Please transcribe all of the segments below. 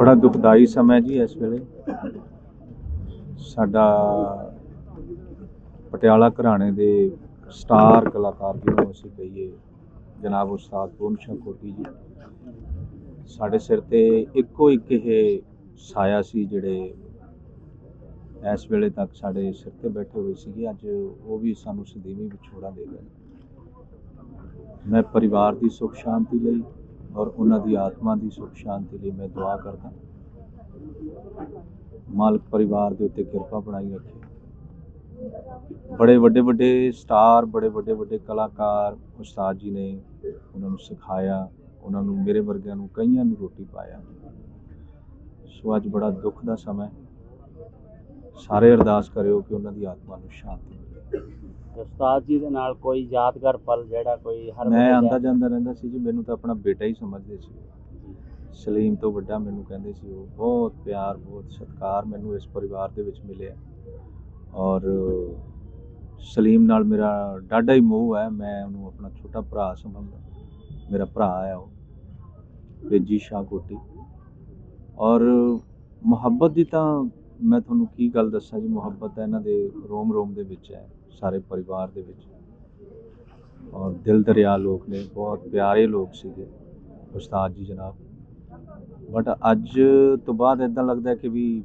ਬੜਾ ਦੁਖਦਾਈ ਸਮਾਂ ਜੀ ਇਸ ਵੇਲੇ। ਸਾਡਾ ਪਟਿਆਲਾ ਘਰਾਣੇ ਦੇ ਸਟਾਰ ਕਲਾਕਾਰ ਜਿਹਨੂੰ ਅਸੀਂ ਕਹੀਏ, ਜਨਾਬ ਉਸਤਾਦ ਪੂਰਨ ਸ਼ਾਹ ਕੋਟੀ ਜੀ। ਸਾਡੇ ਸਿਰ ਤੇ ਇੱਕੋ ਇੱਕ ਇਹ ਸਾਇਆ ਸੀ ਜਿਹੜੇ ਇਸ ਵੇਲੇ ਤੱਕ ਸਾਡੇ ਸਿਰ ਤੇ ਬੈਠੇ ਹੋਏ ਸੀਗੇ। ਅੱਜ ਉਹ ਵੀ ਸਾਨੂੰ ਸਦੀਵੀ ਵਿਛੋੜਾ ਦੇ ਗਏ ਮੈਂ ਪਰਿਵਾਰ ਦੀ ਸੁਖ ਸ਼ਾਂਤੀ ਲਈ ਔਰ ਉਹਨਾਂ ਦੀ ਆਤਮਾ ਦੀ ਸੁਖ ਸ਼ਾਂਤੀ ਲਈ ਮੈਂ ਦੁਆ ਕਰਦਾ। ਮਾਲਕ ਪਰਿਵਾਰ ਦੇ ਉੱਤੇ ਕਿਰਪਾ ਬਣਾਈ ਰੱਖੇ। ਬੜੇ ਵੱਡੇ ਵੱਡੇ ਸਟਾਰ, ਬੜੇ ਵੱਡੇ ਵੱਡੇ ਕਲਾਕਾਰ, ਉਸਤਾਦ ਜੀ ਨੇ ਉਹਨਾਂ ਨੂੰ ਸਿਖਾਇਆ, ਉਹਨਾਂ ਨੂੰ ਮੇਰੇ ਵਰਗਿਆਂ ਨੂੰ ਕਈਆਂ ਨੂੰ ਰੋਟੀ ਪਾਇਆ। ਸੋ ਅੱਜ ਬੜਾ ਦੁੱਖ ਦਾ ਸਮਾਂ ਹੈ। ਸਾਰੇ ਅਰਦਾਸ ਕਰਿਓ ਕਿ ਉਹਨਾਂ ਦੀ ਆਤਮਾ ਨੂੰ ਸ਼ਾਂਤੀ ਮਿਲੇ। ਉਸਤਾਦ ਜੀ ਦੇ ਨਾਲ ਕੋਈ ਯਾਦਗਾਰ ਪਲ ਜਿਹੜਾ ਕੋਈ ਹਰ ਮੈਂ ਆਂਦਾ ਜਾਂਦਾ ਰਹਿੰਦਾ ਸੀ ਜੀ ਮੈਨੂੰ ਤਾਂ ਆਪਣਾ ਬੇਟਾ ਹੀ ਸਮਝਦੇ ਸੀ। ਸਲੀਮ ਤੋਂ ਵੱਡਾ ਮੈਨੂੰ ਕਹਿੰਦੇ ਸੀ ਉਹ ਬਹੁਤ ਪਿਆਰ ਬਹੁਤ ਸਤਿਕਾਰ ਮੈਨੂੰ ਇਸ ਪਰਿਵਾਰ ਦੇ ਵਿੱਚ ਮਿਲਿਆ। ਔਰ ਸਲੀਮ ਨਾਲ ਮੇਰਾ ਡਾਢਾ ਹੀ ਮੋਹ ਹੈ ਮੈਂ ਉਹਨੂੰ ਆਪਣਾ ਛੋਟਾ ਭਰਾ ਸਮਝਦਾ। ਮੇਰਾ ਭਰਾ ਹੈ ਉਹ ਤੇਜੀ ਸ਼ਾਹ ਕੋਟੀ। ਔਰ ਮੁਹੱਬਤ ਦੀ ਤਾਂ ਮੈਂ ਤੁਹਾਨੂੰ ਕੀ ਗੱਲ ਦੱਸਾਂ ਜੀ, ਮੁਹੱਬਤ ਤਾਂ ਇਹਨਾਂ ਦੇ ਰੋਮ ਰੋਮ ਦੇ ਵਿੱਚ ਹੈ, ਸਾਰੇ ਪਰਿਵਾਰ ਦੇ ਵਿੱਚ। ਔਰ ਦਿਲ ਦਰਿਆ ਲੋਕ ਨੇ, ਬਹੁਤ ਪਿਆਰੇ ਲੋਕ ਸੀਗੇ ਉਸਤਾਦ ਜੀ ਜਨਾਬ। ਬਟ ਅੱਜ ਤੋਂ ਬਾਅਦ ਇਦਾਂ ਲੱਗਦਾ ਕਿ ਵੀ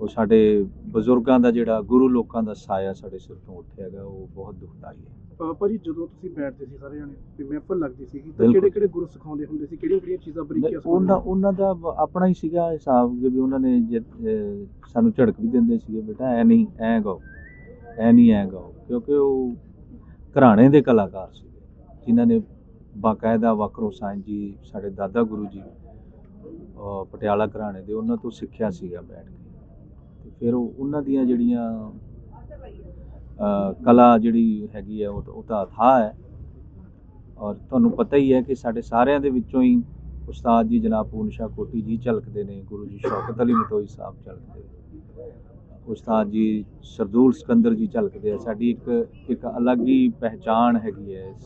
ਉਹ ਸਾਡੇ ਬਜ਼ੁਰਗਾਂ ਦਾ ਜਿਹੜਾ, ਗੁਰੂ ਲੋਕਾਂ ਦਾ ਸਾਇਆ ਸਾਡੇ ਸਿਰ ਤੋਂ ਉੱਠਿਆ ਗਿਆ ਉਹ ਬਹੁਤ ਦੁਖਦਾਈ ਹੈ। ਭਾਜੀ ਜਦੋਂ ਤੁਸੀਂ ਬੈਠਦੇ ਸੀ ਸਾਰੇ ਜਣੇ ਤੇ ਮਹਿਫਲ ਲੱਗਦੀ ਸੀਗੀ ਤਾਂ ਬਿਲਕੁਲ। ਕਿਹੜੇ ਕਿਹੜੇ ਗੁਰੂ ਸਿਖਾਉਂਦੇ ਹੁੰਦੇ ਸੀ ਕਿਹੜੀਆਂ ਕਿਹੜੀਆਂ ਚੀਜ਼ਾਂ ਬਰੀਕੀਆਂ ਉਹਨਾਂ ਉਹਨਾਂ ਦਾ ਆਪਣਾ ਹੀ ਸੀਗਾ ਹਿਸਾਬ ਕਿ ਵੀ ਉਹਨਾਂ ਨੇ ਜੇ ਅਹ, ਸਾਨੂੰ ਝੜਕ ਵੀ ਦਿੰਦੇ ਸੀਗੇ ਬੇਟਾ ਐ ਨਹੀਂ ਐ ਗਾਓ ਐ ਨਹੀਂ ਐ ਗਾਓ ਕਿਉਂਕਿ ਉਹ ਘਰਾਣੇ ਦੇ ਕਲਾਕਾਰ ਸੀਗੇ ਜਿਨ੍ਹਾਂ ਨੇ ਬਾਕਾਇਦਾ ਵਕਰੋ ਸਾਈਂ ਜੀ ਸਾਡੇ ਦਾਦਾ ਗੁਰੂ ਜੀ ਅਹ, ਪਟਿਆਲਾ ਘਰਾਣੇ ਦੇ ਉਹਨਾਂ ਤੋਂ ਸਿੱਖਿਆ ਸੀਗਾ ਬੈਠ ਕੇ ਤੇ ਫਿਰ ਉਹ ਉਹਨਾਂ ਦੀਆਂ ਜਿਹੜੀਆਂ ਕਲਾ ਜਿਹੜੀ ਹੈਗੀ ਹੈ, ਉਹ ਤਾਂ- ਉਹ ਤਾਂ ਅਥਾਹ ਹੈ। ਔਰ ਤੁਹਾਨੂੰ ਪਤਾ ਹੀ ਹੈ ਕਿ ਸਾਡੇ ਸਾਰਿਆਂ ਦੇ ਵਿੱਚੋਂ ਹੀ ਉਸਤਾਦ ਜੀ ਜਨਾਬ ਪੂਰਨ ਸ਼ਾਹ ਕੋਟੀ ਜੀ ਝਲਕਦੇ ਨੇ, ਗੁਰੂ ਜੀ ਸ਼ੌਕਤ ਅਲੀ ਮਤੋਈ ਸਾਹਿਬ ਝਲਕਦੇ ਉਸਤਾਦ ਜੀ ਸਰਦੂਲ ਸਕੰਦਰ ਜੀ ਝਲਕਦੇ ਆ। ਸਾਡੀ ਇੱਕ ਇੱਕ ਅਲੱਗ ਹੀ ਪਹਿਚਾਣ ਹੈਗੀ ਹੈ ਇਸ